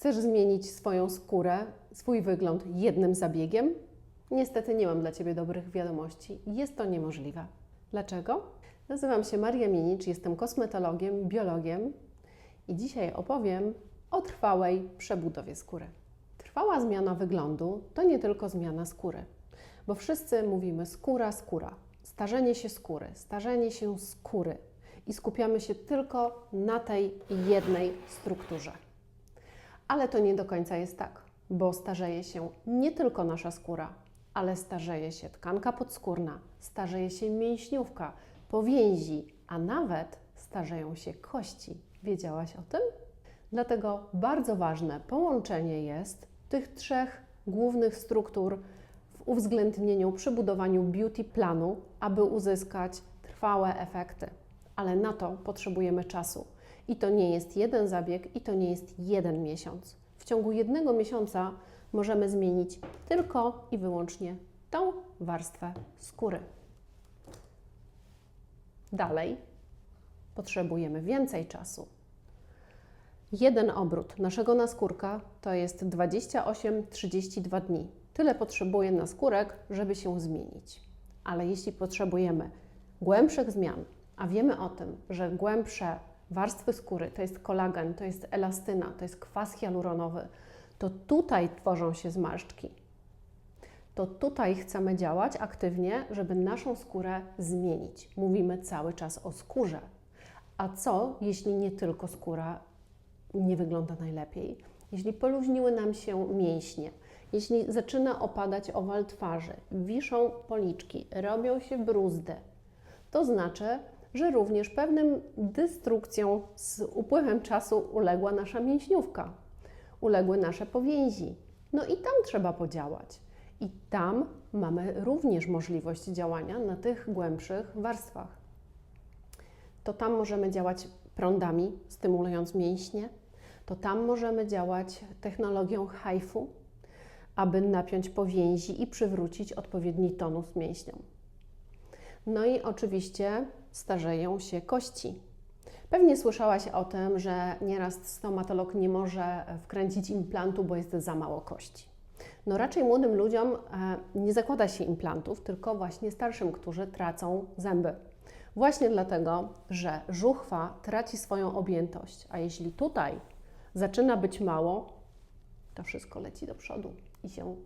Chcesz zmienić swoją skórę, swój wygląd jednym zabiegiem? Niestety nie mam dla Ciebie dobrych wiadomości. Jest to niemożliwe. Dlaczego? Nazywam się Maria Minicz, jestem kosmetologiem, biologiem i dzisiaj opowiem o trwałej przebudowie skóry. Trwała zmiana wyglądu to nie tylko zmiana skóry, bo wszyscy mówimy skóra, skóra, starzenie się skóry, starzenie się skóry i skupiamy się tylko na tej jednej strukturze. Ale to nie do końca jest tak, bo starzeje się nie tylko nasza skóra, ale starzeje się tkanka podskórna, starzeje się mięśniówka, powięzi, a nawet starzeją się kości. Wiedziałaś o tym? Dlatego bardzo ważne połączenie jest tych trzech głównych struktur w uwzględnieniu przy budowaniu beauty planu, aby uzyskać trwałe efekty. Ale na to potrzebujemy czasu. I to nie jest jeden zabieg, i to nie jest jeden miesiąc. W ciągu jednego miesiąca możemy zmienić tylko i wyłącznie tą warstwę skóry. Dalej potrzebujemy więcej czasu. Jeden obrót naszego naskórka to jest 28-32 dni. Tyle potrzebuje naskórek, żeby się zmienić. Ale jeśli potrzebujemy głębszych zmian, a wiemy o tym, że głębsze warstwy skóry to jest kolagen, to jest elastyna, to jest kwas hialuronowy, to tutaj tworzą się zmarszczki. To tutaj chcemy działać aktywnie, żeby naszą skórę zmienić. Mówimy cały czas o skórze. A co, jeśli nie tylko skóra nie wygląda najlepiej? Jeśli poluźniły nam się mięśnie, jeśli zaczyna opadać owal twarzy, wiszą policzki, robią się bruzdy, to znaczy, że również pewnym destrukcjom z upływem czasu uległa nasza mięśniówka, uległy nasze powięzi. No i tam trzeba podziałać. I tam mamy również możliwość działania na tych głębszych warstwach. To tam możemy działać prądami, stymulując mięśnie, to tam możemy działać technologią HIFU, aby napiąć powięzi i przywrócić odpowiedni tonus mięśniom. No i oczywiście starzeją się kości. Pewnie słyszałaś o tym, że nieraz stomatolog nie może wkręcić implantu, bo jest za mało kości. No raczej młodym ludziom nie zakłada się implantów, tylko właśnie starszym, którzy tracą zęby. Właśnie dlatego, że żuchwa traci swoją objętość, a jeśli tutaj zaczyna być mało, to wszystko leci do przodu i się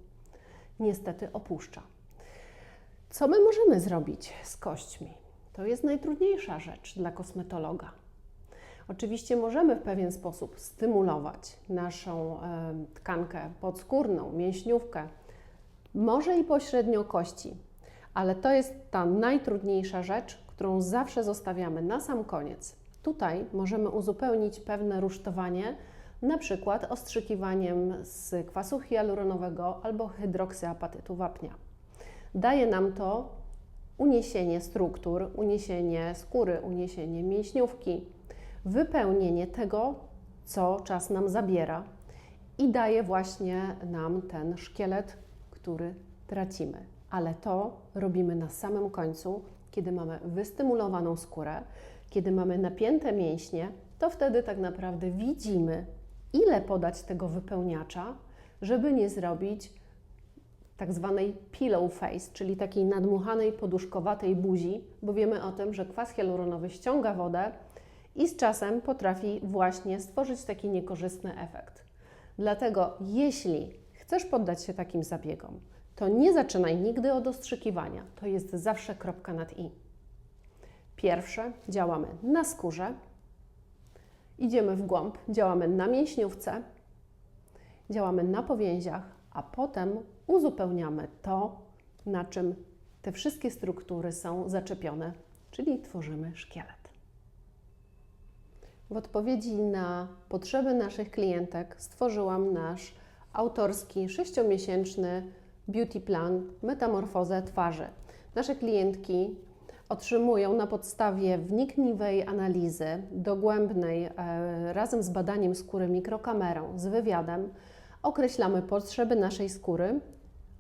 niestety opuszcza. Co my możemy zrobić z kośćmi? To jest najtrudniejsza rzecz dla kosmetologa. Oczywiście możemy w pewien sposób stymulować naszą e, tkankę podskórną, mięśniówkę, może i pośrednio kości, ale to jest ta najtrudniejsza rzecz, którą zawsze zostawiamy na sam koniec. Tutaj możemy uzupełnić pewne rusztowanie, na przykład ostrzykiwaniem z kwasu hialuronowego albo hydroksyapatytu wapnia. Daje nam to uniesienie struktur, uniesienie skóry, uniesienie mięśniówki, wypełnienie tego, co czas nam zabiera i daje właśnie nam ten szkielet, który tracimy. Ale to robimy na samym końcu, kiedy mamy wystymulowaną skórę, kiedy mamy napięte mięśnie, to wtedy tak naprawdę widzimy, ile podać tego wypełniacza, żeby nie zrobić tak zwanej pillow face, czyli takiej nadmuchanej, poduszkowatej buzi, bo wiemy o tym, że kwas hialuronowy ściąga wodę i z czasem potrafi właśnie stworzyć taki niekorzystny efekt. Dlatego, jeśli chcesz poddać się takim zabiegom, to nie zaczynaj nigdy od ostrzykiwania. To jest zawsze kropka nad i. Pierwsze działamy na skórze, idziemy w głąb, działamy na mięśniówce, działamy na powięziach, a potem uzupełniamy to, na czym te wszystkie struktury są zaczepione, czyli tworzymy szkielet. W odpowiedzi na potrzeby naszych klientek stworzyłam nasz autorski sześciomiesięczny beauty plan Metamorfozę twarzy. Nasze klientki otrzymują na podstawie wnikliwej analizy, dogłębnej, e, razem z badaniem skóry mikrokamerą, z wywiadem, określamy potrzeby naszej skóry,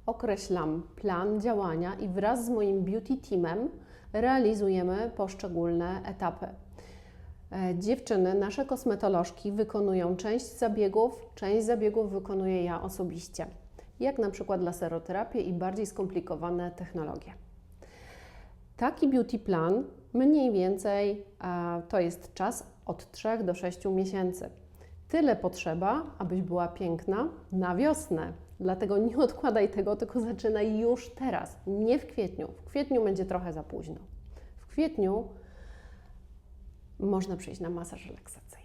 określam plan działania i wraz z moim beauty teamem realizujemy poszczególne etapy. e, dziewczyny, nasze kosmetolożki wykonują część zabiegów, część zabiegów wykonuję ja osobiście, jak na przykład laseroterapię i bardziej skomplikowane technologie. Taki beauty plan mniej więcej to jest czas od 3 do 6 miesięcy. Tyle potrzeba, abyś była piękna na wiosnę. Dlatego nie odkładaj tego, tylko zaczynaj już teraz, nie w kwietniu. W kwietniu będzie trochę za późno. W kwietniu można przyjść na masaż relaksacyjny.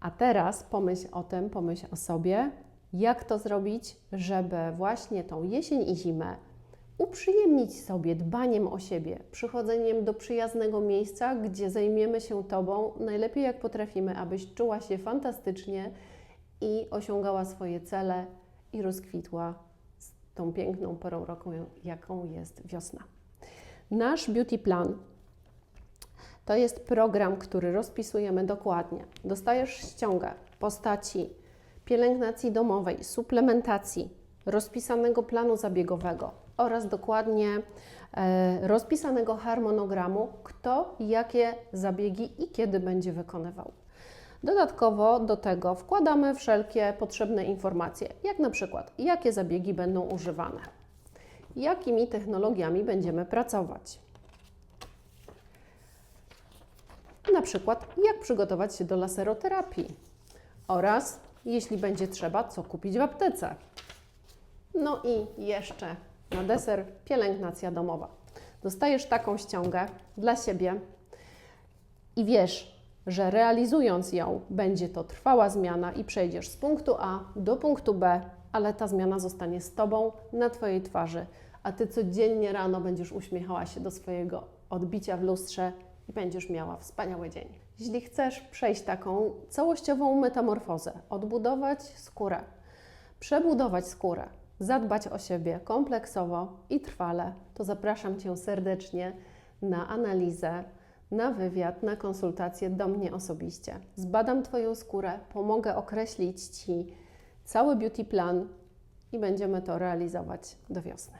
A teraz pomyśl o tym, pomyśl o sobie, jak to zrobić, żeby właśnie tą jesień i zimę uprzyjemnić sobie dbaniem o siebie, przychodzeniem do przyjaznego miejsca, gdzie zajmiemy się Tobą najlepiej jak potrafimy, abyś czuła się fantastycznie i osiągała swoje cele i rozkwitła z tą piękną porą roku, jaką jest wiosna. Nasz beauty plan to jest program, który rozpisujemy dokładnie. Dostajesz ściągę postaci pielęgnacji domowej, suplementacji, rozpisanego planu zabiegowego oraz dokładnie e, rozpisanego harmonogramu, kto jakie zabiegi i kiedy będzie wykonywał. Dodatkowo do tego wkładamy wszelkie potrzebne informacje, jak na przykład jakie zabiegi będą używane, jakimi technologiami będziemy pracować. Na przykład, jak przygotować się do laseroterapii oraz, jeśli będzie trzeba, co kupić w aptece. No i jeszcze na deser pielęgnacja domowa. Dostajesz taką ściągę dla siebie i wiesz, że realizując ją, będzie to trwała zmiana i przejdziesz z punktu A do punktu B, ale ta zmiana zostanie z Tobą na Twojej twarzy, a Ty codziennie rano będziesz uśmiechała się do swojego odbicia w lustrze i będziesz miała wspaniały dzień. Jeśli chcesz przejść taką całościową metamorfozę, odbudować skórę, przebudować skórę, zadbać o siebie kompleksowo i trwale, to zapraszam Cię serdecznie na analizę, na wywiad, na konsultację do mnie osobiście. Zbadam Twoją skórę, pomogę określić Ci cały beauty plan i będziemy to realizować do wiosny.